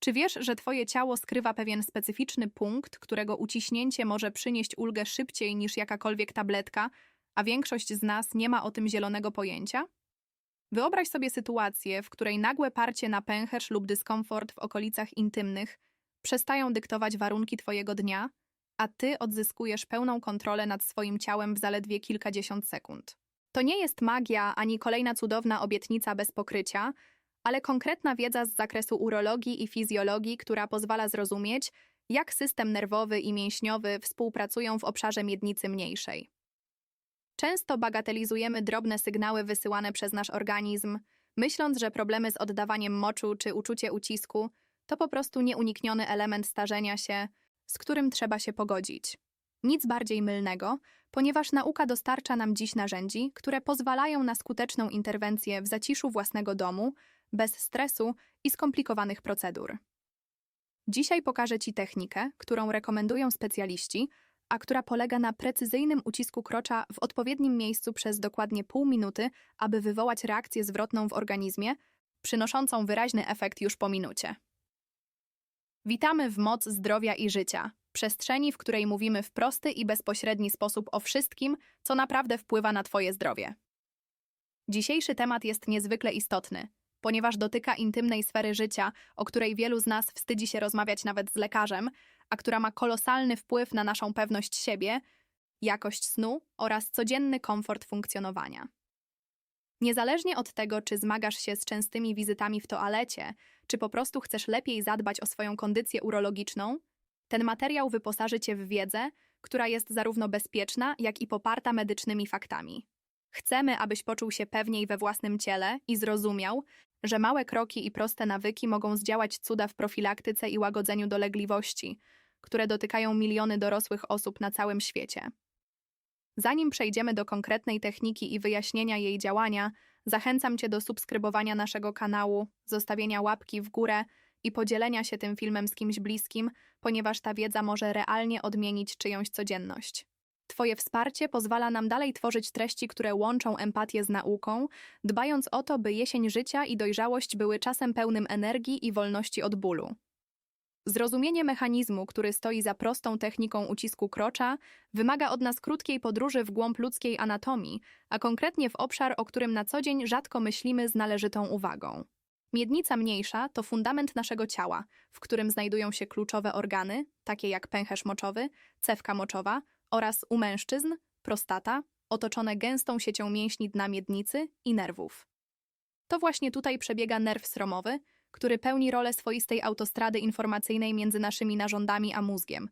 Czy wiesz, że twoje ciało skrywa pewien specyficzny punkt, którego uciśnięcie może przynieść ulgę szybciej niż jakakolwiek tabletka, a większość z nas nie ma o tym zielonego pojęcia? Wyobraź sobie sytuację, w której nagłe parcie na pęcherz lub dyskomfort w okolicach intymnych przestają dyktować warunki twojego dnia, a ty odzyskujesz pełną kontrolę nad swoim ciałem w zaledwie kilkadziesiąt sekund. To nie jest magia ani kolejna cudowna obietnica bez pokrycia, ale konkretna wiedza z zakresu urologii i fizjologii, która pozwala zrozumieć, jak system nerwowy i mięśniowy współpracują w obszarze miednicy mniejszej. Często bagatelizujemy drobne sygnały wysyłane przez nasz organizm, myśląc, że problemy z oddawaniem moczu czy uczucie ucisku to po prostu nieunikniony element starzenia się, z którym trzeba się pogodzić. Nic bardziej mylnego, ponieważ nauka dostarcza nam dziś narzędzi, które pozwalają na skuteczną interwencję w zaciszu własnego domu, bez stresu i skomplikowanych procedur. Dzisiaj pokażę Ci technikę, którą rekomendują specjaliści, a która polega na precyzyjnym ucisku krocza w odpowiednim miejscu przez dokładnie pół minuty, aby wywołać reakcję zwrotną w organizmie, przynoszącą wyraźny efekt już po minucie. Witamy w moc zdrowia i życia, przestrzeni, w której mówimy w prosty i bezpośredni sposób o wszystkim, co naprawdę wpływa na Twoje zdrowie. Dzisiejszy temat jest niezwykle istotny, ponieważ dotyka intymnej sfery życia, o której wielu z nas wstydzi się rozmawiać nawet z lekarzem, a która ma kolosalny wpływ na naszą pewność siebie, jakość snu oraz codzienny komfort funkcjonowania. Niezależnie od tego, czy zmagasz się z częstymi wizytami w toalecie, czy po prostu chcesz lepiej zadbać o swoją kondycję urologiczną, ten materiał wyposaży Cię w wiedzę, która jest zarówno bezpieczna, jak i poparta medycznymi faktami. Chcemy, abyś poczuł się pewniej we własnym ciele i zrozumiał, że małe kroki i proste nawyki mogą zdziałać cuda w profilaktyce i łagodzeniu dolegliwości, które dotykają miliony dorosłych osób na całym świecie. Zanim przejdziemy do konkretnej techniki i wyjaśnienia jej działania, zachęcam Cię do subskrybowania naszego kanału, zostawienia łapki w górę i podzielenia się tym filmem z kimś bliskim, ponieważ ta wiedza może realnie odmienić czyjąś codzienność. Twoje wsparcie pozwala nam dalej tworzyć treści, które łączą empatię z nauką, dbając o to, by jesień życia i dojrzałość były czasem pełnym energii i wolności od bólu. Zrozumienie mechanizmu, który stoi za prostą techniką ucisku krocza, wymaga od nas krótkiej podróży w głąb ludzkiej anatomii, a konkretnie w obszar, o którym na co dzień rzadko myślimy z należytą uwagą. Miednica mniejsza to fundament naszego ciała, w którym znajdują się kluczowe organy, takie jak pęcherz moczowy, cewka moczowa oraz u mężczyzn prostata, otoczone gęstą siecią mięśni dna miednicy i nerwów. To właśnie tutaj przebiega nerw sromowy, który pełni rolę swoistej autostrady informacyjnej między naszymi narządami a mózgiem,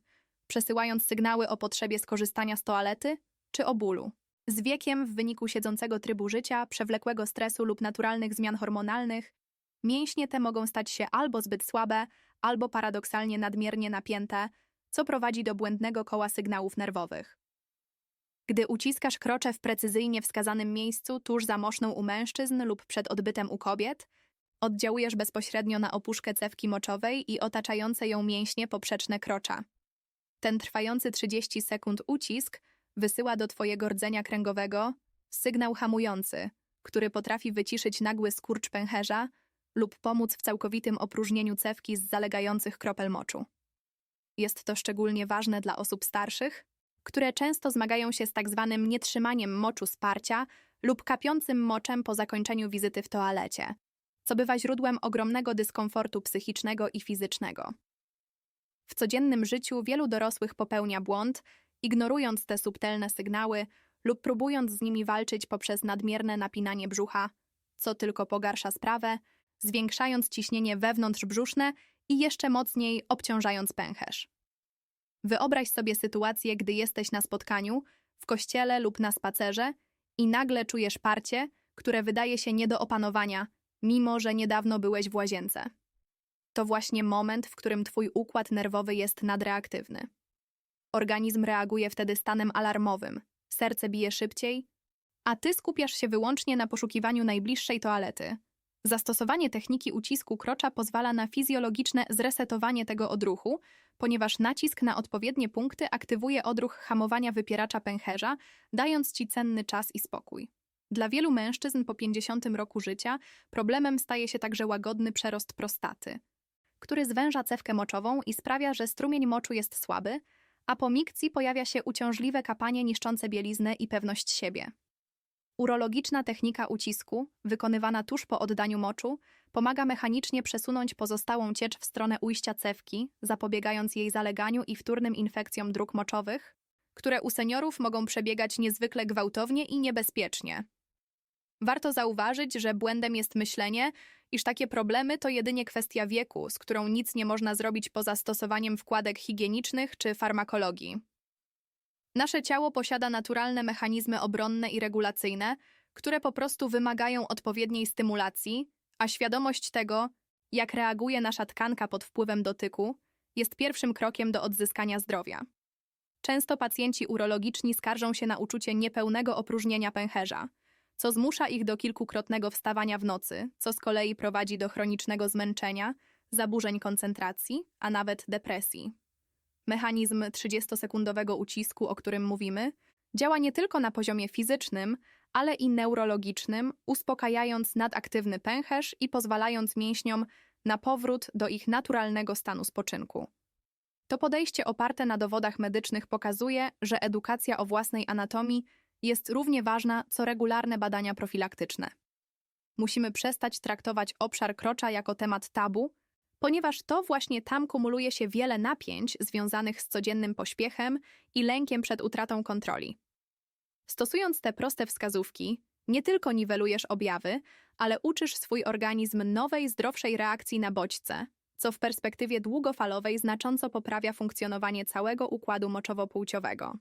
przesyłając sygnały o potrzebie skorzystania z toalety czy o bólu. Z wiekiem, w wyniku siedzącego trybu życia, przewlekłego stresu lub naturalnych zmian hormonalnych, mięśnie te mogą stać się albo zbyt słabe, albo paradoksalnie nadmiernie napięte, co prowadzi do błędnego koła sygnałów nerwowych. Gdy uciskasz krocze w precyzyjnie wskazanym miejscu tuż za moszną u mężczyzn lub przed odbytem u kobiet, oddziałujesz bezpośrednio na opuszkę cewki moczowej i otaczające ją mięśnie poprzeczne krocza. Ten trwający 30 sekund ucisk wysyła do twojego rdzenia kręgowego sygnał hamujący, który potrafi wyciszyć nagły skurcz pęcherza lub pomóc w całkowitym opróżnieniu cewki z zalegających kropel moczu. Jest to szczególnie ważne dla osób starszych, które często zmagają się z tak zwanym nietrzymaniem moczu sparcia lub kapiącym moczem po zakończeniu wizyty w toalecie, co bywa źródłem ogromnego dyskomfortu psychicznego i fizycznego. W codziennym życiu wielu dorosłych popełnia błąd, ignorując te subtelne sygnały lub próbując z nimi walczyć poprzez nadmierne napinanie brzucha, co tylko pogarsza sprawę, zwiększając ciśnienie wewnątrzbrzuszne i jeszcze mocniej obciążając pęcherz. Wyobraź sobie sytuację, gdy jesteś na spotkaniu, w kościele lub na spacerze i nagle czujesz parcie, które wydaje się nie do opanowania, mimo że niedawno byłeś w łazience. To właśnie moment, w którym twój układ nerwowy jest nadreaktywny. Organizm reaguje wtedy stanem alarmowym, serce bije szybciej, a ty skupiasz się wyłącznie na poszukiwaniu najbliższej toalety. Zastosowanie techniki ucisku krocza pozwala na fizjologiczne zresetowanie tego odruchu, ponieważ nacisk na odpowiednie punkty aktywuje odruch hamowania wypieracza pęcherza, dając ci cenny czas i spokój. Dla wielu mężczyzn po 50 roku życia problemem staje się także łagodny przerost prostaty. który zwęża cewkę moczową i sprawia, że strumień moczu jest słaby, a po mikcji pojawia się uciążliwe kapanie niszczące bieliznę i pewność siebie. Urologiczna technika ucisku, wykonywana tuż po oddaniu moczu, pomaga mechanicznie przesunąć pozostałą ciecz w stronę ujścia cewki, zapobiegając jej zaleganiu i wtórnym infekcjom dróg moczowych, które u seniorów mogą przebiegać niezwykle gwałtownie i niebezpiecznie. Warto zauważyć, że błędem jest myślenie, iż takie problemy to jedynie kwestia wieku, z którą nic nie można zrobić poza stosowaniem wkładek higienicznych czy farmakologii. Nasze ciało posiada naturalne mechanizmy obronne i regulacyjne, które po prostu wymagają odpowiedniej stymulacji, a świadomość tego, jak reaguje nasza tkanka pod wpływem dotyku, jest pierwszym krokiem do odzyskania zdrowia. Często pacjenci urologiczni skarżą się na uczucie niepełnego opróżnienia pęcherza, co zmusza ich do kilkukrotnego wstawania w nocy, co z kolei prowadzi do chronicznego zmęczenia, zaburzeń koncentracji, a nawet depresji. Mechanizm 30-sekundowego ucisku, o którym mówimy, działa nie tylko na poziomie fizycznym, ale i neurologicznym, uspokajając nadaktywny pęcherz i pozwalając mięśniom na powrót do ich naturalnego stanu spoczynku. To podejście oparte na dowodach medycznych pokazuje, że edukacja o własnej anatomii jest równie ważna co regularne badania profilaktyczne. Musimy przestać traktować obszar krocza jako temat tabu, ponieważ to właśnie tam kumuluje się wiele napięć związanych z codziennym pośpiechem i lękiem przed utratą kontroli. Stosując te proste wskazówki, nie tylko niwelujesz objawy, ale uczysz swój organizm nowej, zdrowszej reakcji na bodźce, co w perspektywie długofalowej znacząco poprawia funkcjonowanie całego układu moczowo-płciowego.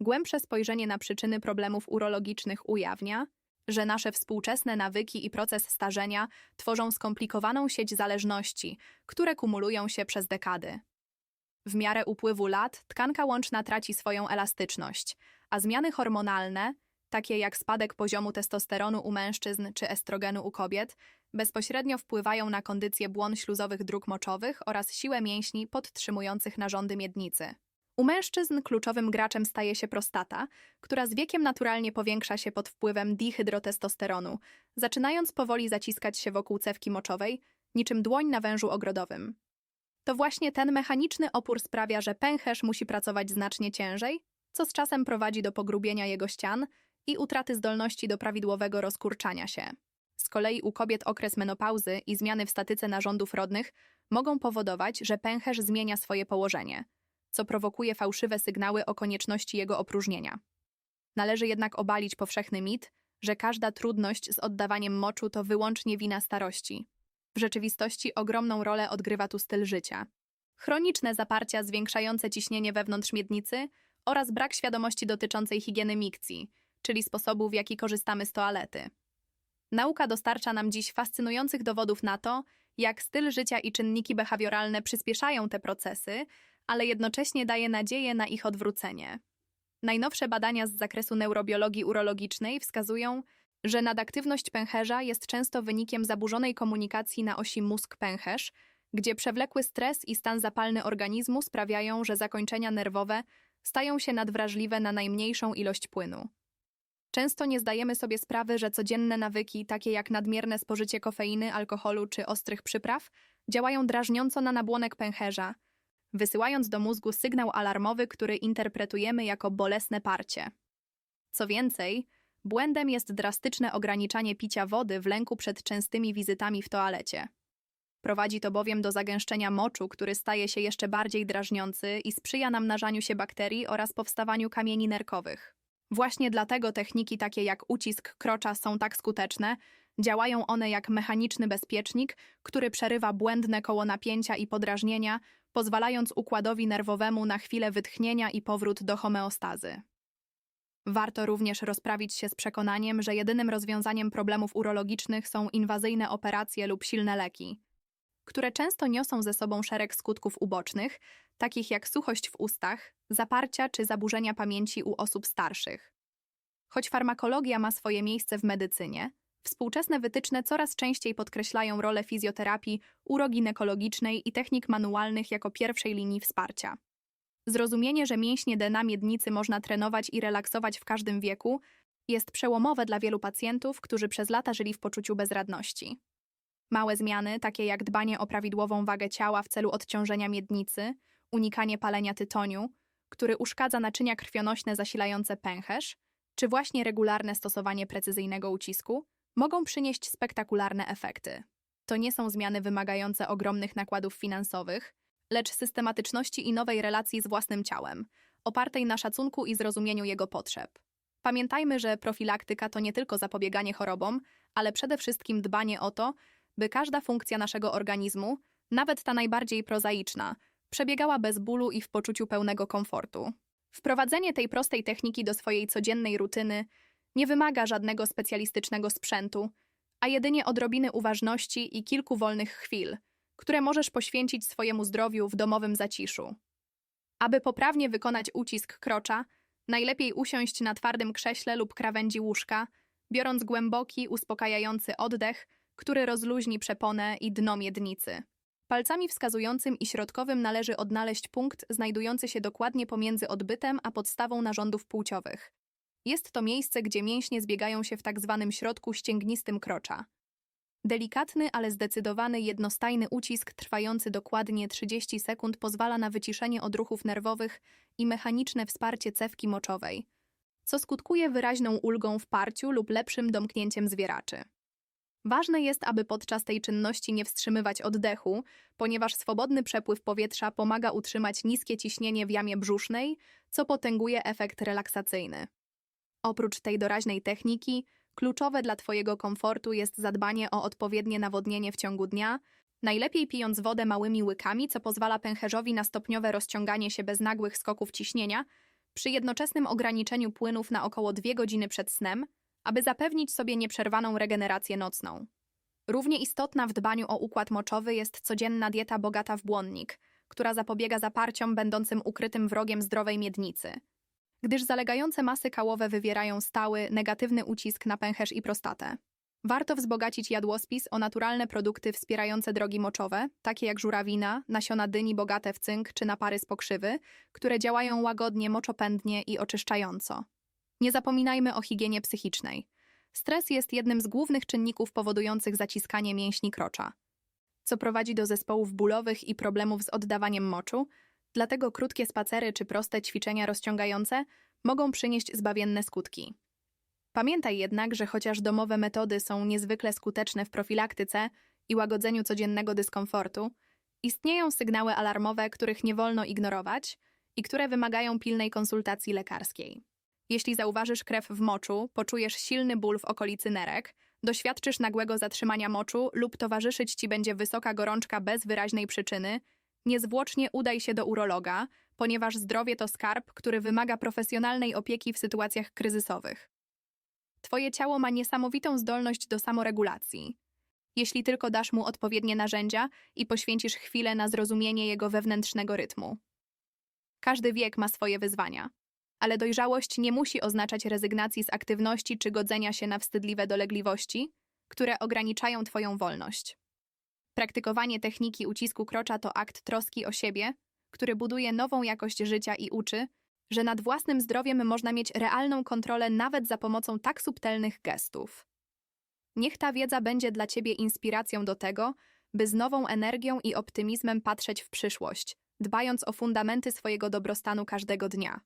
Głębsze spojrzenie na przyczyny problemów urologicznych ujawnia, że nasze współczesne nawyki i proces starzenia tworzą skomplikowaną sieć zależności, które kumulują się przez dekady. W miarę upływu lat tkanka łączna traci swoją elastyczność, a zmiany hormonalne, takie jak spadek poziomu testosteronu u mężczyzn czy estrogenu u kobiet, bezpośrednio wpływają na kondycję błon śluzowych dróg moczowych oraz siłę mięśni podtrzymujących narządy miednicy. U mężczyzn kluczowym graczem staje się prostata, która z wiekiem naturalnie powiększa się pod wpływem dihydrotestosteronu, zaczynając powoli zaciskać się wokół cewki moczowej, niczym dłoń na wężu ogrodowym. To właśnie ten mechaniczny opór sprawia, że pęcherz musi pracować znacznie ciężej, co z czasem prowadzi do pogrubienia jego ścian i utraty zdolności do prawidłowego rozkurczania się. Z kolei u kobiet okres menopauzy i zmiany w statyce narządów rodnych mogą powodować, że pęcherz zmienia swoje położenie, co prowokuje fałszywe sygnały o konieczności jego opróżnienia. Należy jednak obalić powszechny mit, że każda trudność z oddawaniem moczu to wyłącznie wina starości. W rzeczywistości ogromną rolę odgrywa tu styl życia. Chroniczne zaparcia zwiększające ciśnienie wewnątrz miednicy oraz brak świadomości dotyczącej higieny mikcji, czyli sposobu, w jaki korzystamy z toalety. Nauka dostarcza nam dziś fascynujących dowodów na to, jak styl życia i czynniki behawioralne przyspieszają te procesy, ale jednocześnie daje nadzieję na ich odwrócenie. Najnowsze badania z zakresu neurobiologii urologicznej wskazują, że nadaktywność pęcherza jest często wynikiem zaburzonej komunikacji na osi mózg-pęcherz, gdzie przewlekły stres i stan zapalny organizmu sprawiają, że zakończenia nerwowe stają się nadwrażliwe na najmniejszą ilość płynu. Często nie zdajemy sobie sprawy, że codzienne nawyki, takie jak nadmierne spożycie kofeiny, alkoholu czy ostrych przypraw, działają drażniąco na nabłonek pęcherza, wysyłając do mózgu sygnał alarmowy, który interpretujemy jako bolesne parcie. Co więcej, błędem jest drastyczne ograniczanie picia wody w lęku przed częstymi wizytami w toalecie. Prowadzi to bowiem do zagęszczenia moczu, który staje się jeszcze bardziej drażniący i sprzyja namnażaniu się bakterii oraz powstawaniu kamieni nerkowych. Właśnie dlatego techniki takie jak ucisk krocza są tak skuteczne, działają one jak mechaniczny bezpiecznik, który przerywa błędne koło napięcia i podrażnienia, pozwalając układowi nerwowemu na chwilę wytchnienia i powrót do homeostazy. Warto również rozprawić się z przekonaniem, że jedynym rozwiązaniem problemów urologicznych są inwazyjne operacje lub silne leki, które często niosą ze sobą szereg skutków ubocznych, takich jak suchość w ustach, zaparcia czy zaburzenia pamięci u osób starszych. Choć farmakologia ma swoje miejsce w medycynie, Współczesne wytyczne coraz częściej podkreślają rolę fizjoterapii uroginekologicznej i technik manualnych jako pierwszej linii wsparcia. Zrozumienie, że mięśnie DNA miednicy można trenować i relaksować w każdym wieku, jest przełomowe dla wielu pacjentów, którzy przez lata żyli w poczuciu bezradności. Małe zmiany, takie jak dbanie o prawidłową wagę ciała w celu odciążenia miednicy, unikanie palenia tytoniu, który uszkadza naczynia krwionośne zasilające pęcherz, czy właśnie regularne stosowanie precyzyjnego ucisku, mogą przynieść spektakularne efekty. To nie są zmiany wymagające ogromnych nakładów finansowych, lecz systematyczności i nowej relacji z własnym ciałem, opartej na szacunku i zrozumieniu jego potrzeb. Pamiętajmy, że profilaktyka to nie tylko zapobieganie chorobom, ale przede wszystkim dbanie o to, by każda funkcja naszego organizmu, nawet ta najbardziej prozaiczna, przebiegała bez bólu i w poczuciu pełnego komfortu. Wprowadzenie tej prostej techniki do swojej codziennej rutyny nie wymaga żadnego specjalistycznego sprzętu, a jedynie odrobiny uważności i kilku wolnych chwil, które możesz poświęcić swojemu zdrowiu w domowym zaciszu. Aby poprawnie wykonać ucisk krocza, najlepiej usiąść na twardym krześle lub krawędzi łóżka, biorąc głęboki, uspokajający oddech, który rozluźni przeponę i dno miednicy. Palcami wskazującym i środkowym należy odnaleźć punkt znajdujący się dokładnie pomiędzy odbytem a podstawą narządów płciowych. Jest to miejsce, gdzie mięśnie zbiegają się w tak zwanym środku ścięgnistym krocza. Delikatny, ale zdecydowany, jednostajny ucisk trwający dokładnie 30 sekund pozwala na wyciszenie odruchów nerwowych i mechaniczne wsparcie cewki moczowej, co skutkuje wyraźną ulgą w parciu lub lepszym domknięciem zwieraczy. Ważne jest, aby podczas tej czynności nie wstrzymywać oddechu, ponieważ swobodny przepływ powietrza pomaga utrzymać niskie ciśnienie w jamie brzusznej, co potęguje efekt relaksacyjny. Oprócz tej doraźnej techniki, kluczowe dla Twojego komfortu jest zadbanie o odpowiednie nawodnienie w ciągu dnia, najlepiej pijąc wodę małymi łykami, co pozwala pęcherzowi na stopniowe rozciąganie się bez nagłych skoków ciśnienia, przy jednoczesnym ograniczeniu płynów na około 2 godziny przed snem, aby zapewnić sobie nieprzerwaną regenerację nocną. Równie istotna w dbaniu o układ moczowy jest codzienna dieta bogata w błonnik, która zapobiega zaparciom będącym ukrytym wrogiem zdrowej miednicy. Gdyż zalegające masy kałowe wywierają stały, negatywny ucisk na pęcherz i prostatę. Warto wzbogacić jadłospis o naturalne produkty wspierające drogi moczowe, takie jak żurawina, nasiona dyni bogate w cynk czy napary z pokrzywy, które działają łagodnie, moczopędnie i oczyszczająco. Nie zapominajmy o higienie psychicznej. Stres jest jednym z głównych czynników powodujących zaciskanie mięśni krocza, co prowadzi do zespołów bólowych i problemów z oddawaniem moczu, dlatego krótkie spacery czy proste ćwiczenia rozciągające mogą przynieść zbawienne skutki. Pamiętaj jednak, że chociaż domowe metody są niezwykle skuteczne w profilaktyce i łagodzeniu codziennego dyskomfortu, istnieją sygnały alarmowe, których nie wolno ignorować i które wymagają pilnej konsultacji lekarskiej. Jeśli zauważysz krew w moczu, poczujesz silny ból w okolicy nerek, doświadczysz nagłego zatrzymania moczu lub towarzyszyć ci będzie wysoka gorączka bez wyraźnej przyczyny, niezwłocznie udaj się do urologa, ponieważ zdrowie to skarb, który wymaga profesjonalnej opieki w sytuacjach kryzysowych. Twoje ciało ma niesamowitą zdolność do samoregulacji. Jeśli tylko dasz mu odpowiednie narzędzia i poświęcisz chwilę na zrozumienie jego wewnętrznego rytmu. Każdy wiek ma swoje wyzwania ale dojrzałość nie musi oznaczać rezygnacji z aktywności czy godzenia się na wstydliwe dolegliwości, które ograniczają Twoją wolność. Praktykowanie techniki ucisku krocza to akt troski o siebie, który buduje nową jakość życia i uczy, że nad własnym zdrowiem można mieć realną kontrolę nawet za pomocą tak subtelnych gestów. Niech ta wiedza będzie dla Ciebie inspiracją do tego, by z nową energią i optymizmem patrzeć w przyszłość, dbając o fundamenty swojego dobrostanu każdego dnia.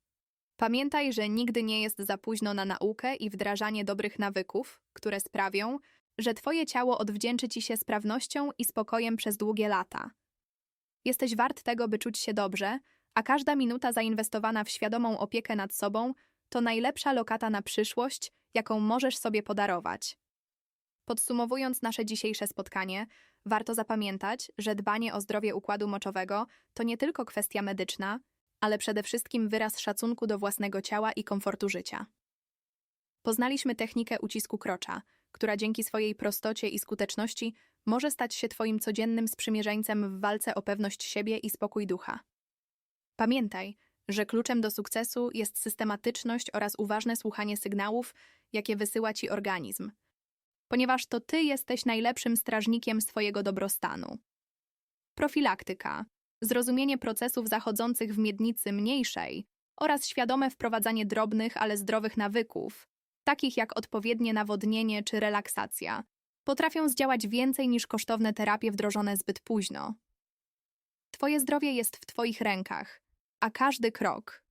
Pamiętaj, że nigdy nie jest za późno na naukę i wdrażanie dobrych nawyków, które sprawią, że Twoje ciało odwdzięczy Ci się sprawnością i spokojem przez długie lata. Jesteś wart tego, by czuć się dobrze, a każda minuta zainwestowana w świadomą opiekę nad sobą to najlepsza lokata na przyszłość, jaką możesz sobie podarować. Podsumowując nasze dzisiejsze spotkanie, warto zapamiętać, że dbanie o zdrowie układu moczowego to nie tylko kwestia medyczna, ale przede wszystkim wyraz szacunku do własnego ciała i komfortu życia. Poznaliśmy technikę ucisku krocza, która dzięki swojej prostocie i skuteczności może stać się Twoim codziennym sprzymierzeńcem w walce o pewność siebie i spokój ducha. Pamiętaj, że kluczem do sukcesu jest systematyczność oraz uważne słuchanie sygnałów, jakie wysyła Ci organizm, ponieważ to Ty jesteś najlepszym strażnikiem swojego dobrostanu. Profilaktyka zrozumienie procesów zachodzących w miednicy mniejszej oraz świadome wprowadzanie drobnych, ale zdrowych nawyków, takich jak odpowiednie nawodnienie czy relaksacja, potrafią zdziałać więcej niż kosztowne terapie wdrożone zbyt późno. Twoje zdrowie jest w Twoich rękach, a każdy krok,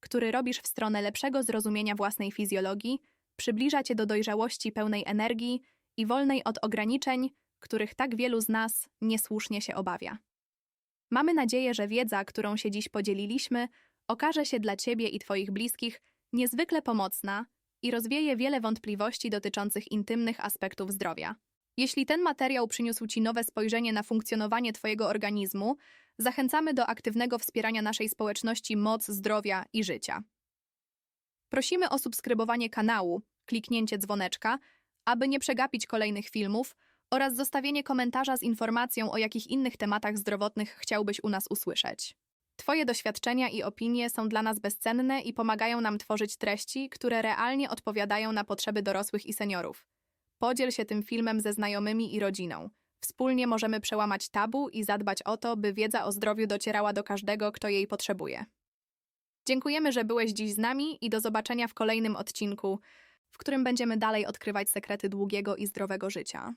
który robisz w stronę lepszego zrozumienia własnej fizjologii, przybliża Cię do dojrzałości pełnej energii i wolnej od ograniczeń, których tak wielu z nas niesłusznie się obawia. Mamy nadzieję, że wiedza, którą się dziś podzieliliśmy, okaże się dla Ciebie i Twoich bliskich niezwykle pomocna i rozwieje wiele wątpliwości dotyczących intymnych aspektów zdrowia. Jeśli ten materiał przyniósł Ci nowe spojrzenie na funkcjonowanie Twojego organizmu, zachęcamy do aktywnego wspierania naszej społeczności Moc Zdrowia i Życia. Prosimy o subskrybowanie kanału, kliknięcie dzwoneczka, aby nie przegapić kolejnych filmów oraz zostawienie komentarza z informacją, o jakich innych tematach zdrowotnych chciałbyś u nas usłyszeć. Twoje doświadczenia i opinie są dla nas bezcenne i pomagają nam tworzyć treści, które realnie odpowiadają na potrzeby dorosłych i seniorów. Podziel się tym filmem ze znajomymi i rodziną. Wspólnie możemy przełamać tabu i zadbać o to, by wiedza o zdrowiu docierała do każdego, kto jej potrzebuje. Dziękujemy, że byłeś dziś z nami i do zobaczenia w kolejnym odcinku, w którym będziemy dalej odkrywać sekrety długiego i zdrowego życia.